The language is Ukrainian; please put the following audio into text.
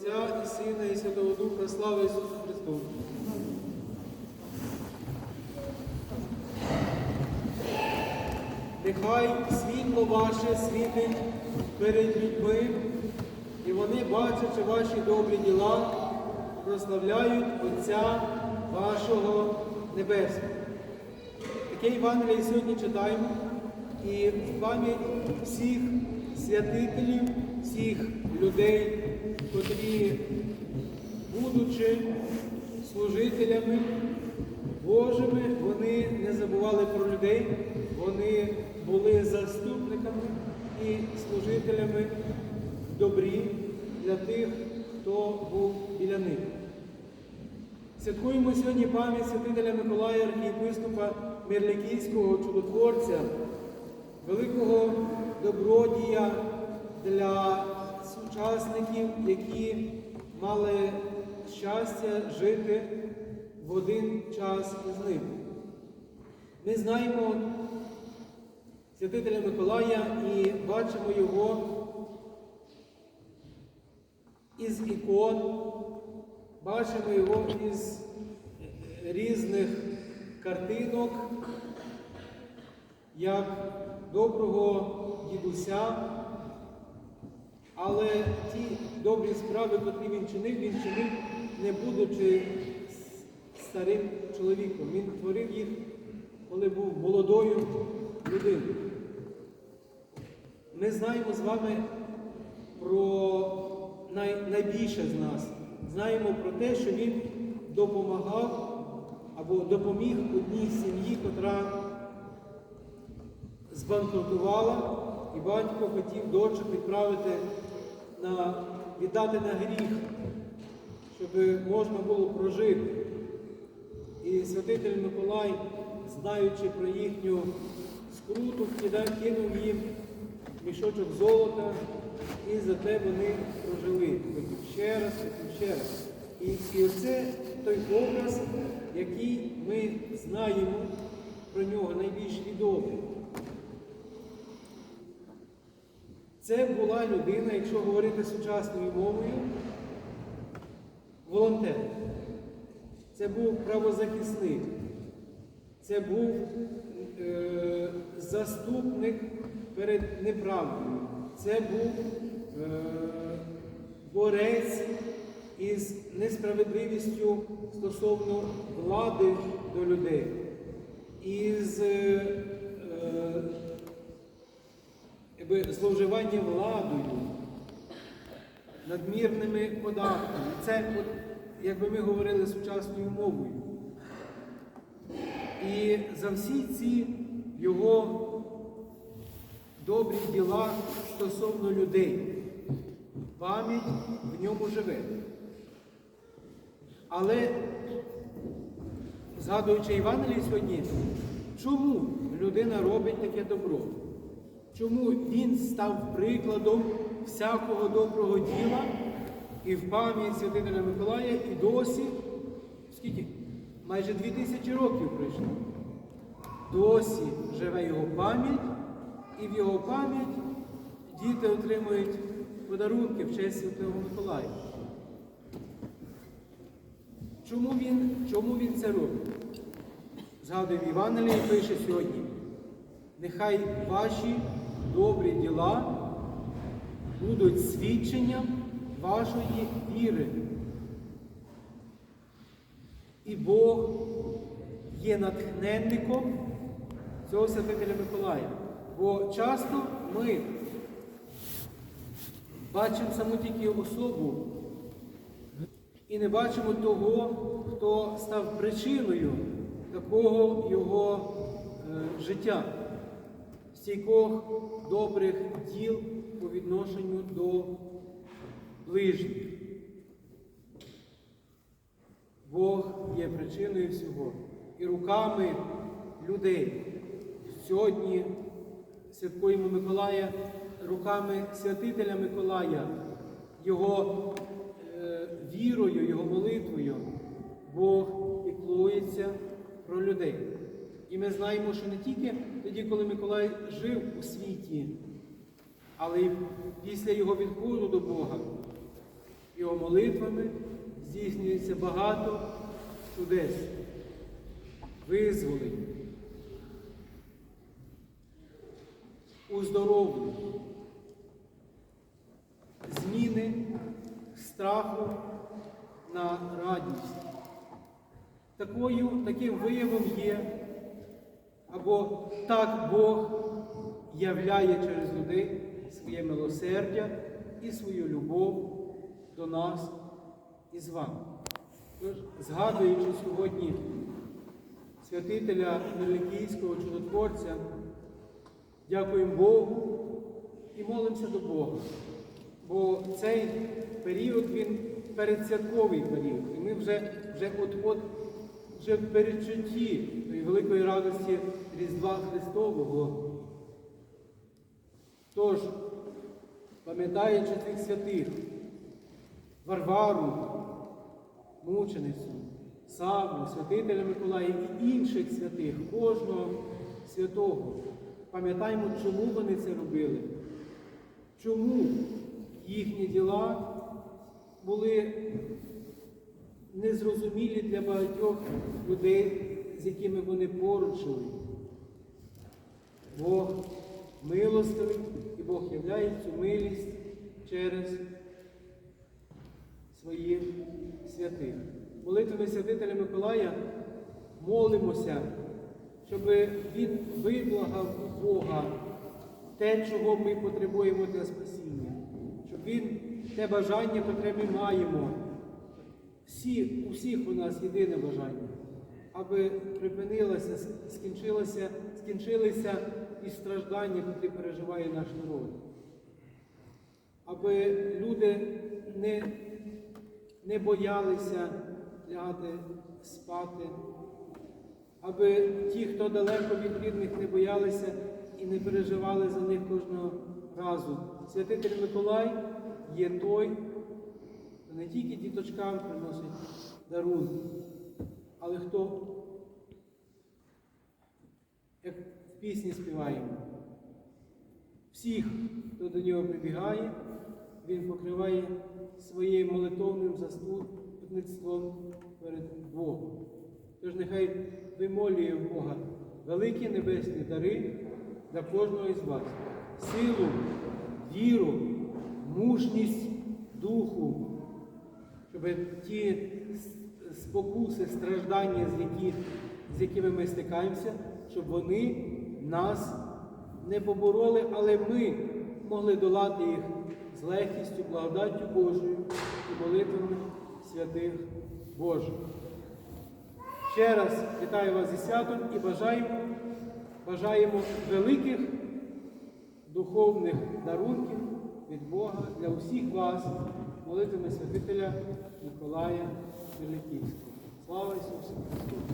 Отця і Сина, і Святого Духа, слава Ісусу Христу. Нехай світло ваше світить перед людьми, і вони, бачачи ваші добрі діла, прославляють Отця вашого Небесного. Таке Євангеліє сьогодні читаємо і в пам'ять всіх святителів, всіх людей, котрі, будучи служителями Божими, вони не забували про людей, вони були заступниками і служителями добрі для тих, хто був біля них. Святкуємо сьогодні пам'ять святителя Миколая, архієпископа Мирликійського чудотворця, великого добродія для сучасників, які мали щастя жити в один час з ним. Ми знаємо святителя Миколая і бачимо його із ікон, бачимо його із різних картинок, як доброго дідуся, але ті добрі справи, котрі він чинив, він чинив, не будучи старим чоловіком. Він творив їх, коли був молодою людиною. Ми знаємо з вами про най, найбільше з нас. Знаємо про те, що він допомагав або допоміг одній сім'ї, котра збанкрутувала, і батько хотів дочок відправити на, віддати на гріх, щоб можна було прожити. І святитель Миколай, знаючи про їхню скруту, кинув їм мішочок золота, і за те вони прожили. Хотів ще раз, хотів ще раз. І, і оце той образ, який ми знаємо про нього, найбільш відомий. Це була людина, якщо говорити сучасною мовою, волонтер. Це був правозахисник, це був е, заступник перед неправдою, це був е, борець із несправедливістю стосовно влади до людей, із е, якби, зловживанням владою, надмірними податками. Це, от, якби ми говорили сучасною мовою. І за всі ці його добрі діла стосовно людей, пам'ять в ньому живе. Але, згадуючи Євангеліє сьогодні, чому людина робить таке добро? Чому він став прикладом всякого доброго діла і в пам'ять святителя Миколая і досі, скільки? Майже дві тисячі років пройшло. Досі живе його пам'ять, і в його пам'ять діти отримують подарунки в честь Святого Миколая. Чому він, чому він це робить? Згадую в Євангелії пише сьогодні. Нехай ваші добрі діла будуть свідченням вашої віри. І Бог є натхненником цього святителя Миколая. Бо часто ми бачимо саму тільки особу і не бачимо того, хто став причиною такого його е, життя, стійкох добрих діл по відношенню до ближніх. Бог є причиною всього і руками людей. Сьогодні святкуємо Миколая руками святителя Миколая, його е, вірою, його молитвою. Бог піклується про людей. І ми знаємо, що не тільки тоді, коли Миколай жив у світі, але й після його відходу до Бога. його молитвами здійснюється багато чудес, визволень, уздоровлень, зміни страху на радість. Такою, таким виявом є, або так Бог являє через людей своє милосердя і свою любов до нас і з вами. Згадуючи сьогодні святителя Меликійського чудотворця, дякуємо Богу і молимося до Бога. Бо цей період він передсвятковий період. І ми вже, вже от-от вже в передчутті великої радості Різдва Христового. Тож, пам'ятаючи цих святих, Варвару, мученицю, Саву, святителя Миколая і інших святих, кожного святого, пам'ятаємо, чому вони це робили, чому їхні діла були незрозумілі для багатьох людей, з якими вони поруч жили. Бог милостивий і Бог являє цю милість через своїх святих. Молитвами святителя Миколая молимося, щоб Він виблагав Бога те, чого ми потребуємо для спасіння, щоб Він те бажання, котре ми маємо. Всі, у всіх у нас єдине бажання, аби припинилося, скінчилося, скінчилися і страждання, які переживає наш народ. Аби люди не, не боялися лягати спати, аби ті, хто далеко від рідних, не боялися і не переживали за них кожного разу. Святитель Миколай є той, хто не тільки діточкам приносить дарунки, хто, як в пісні співаємо, всіх, хто до нього прибігає, він покриває своїм молитовним заступництвом перед Богом. Тож нехай вимолює Бога великі небесні дари для кожного із вас, силу, віру, мужність духу, щоб ті спокуси, страждання, з, які, з якими ми стикаємося, щоб вони нас не побороли, але ми могли долати їх з легкістю, благодаттю Божою і молитвами святих Божих. Ще раз вітаю вас зі святом і бажаємо, бажаємо великих духовних дарунків від Бога для усіх вас, молитвами святителя Миколая Великівського. Слава Ісусу Христу!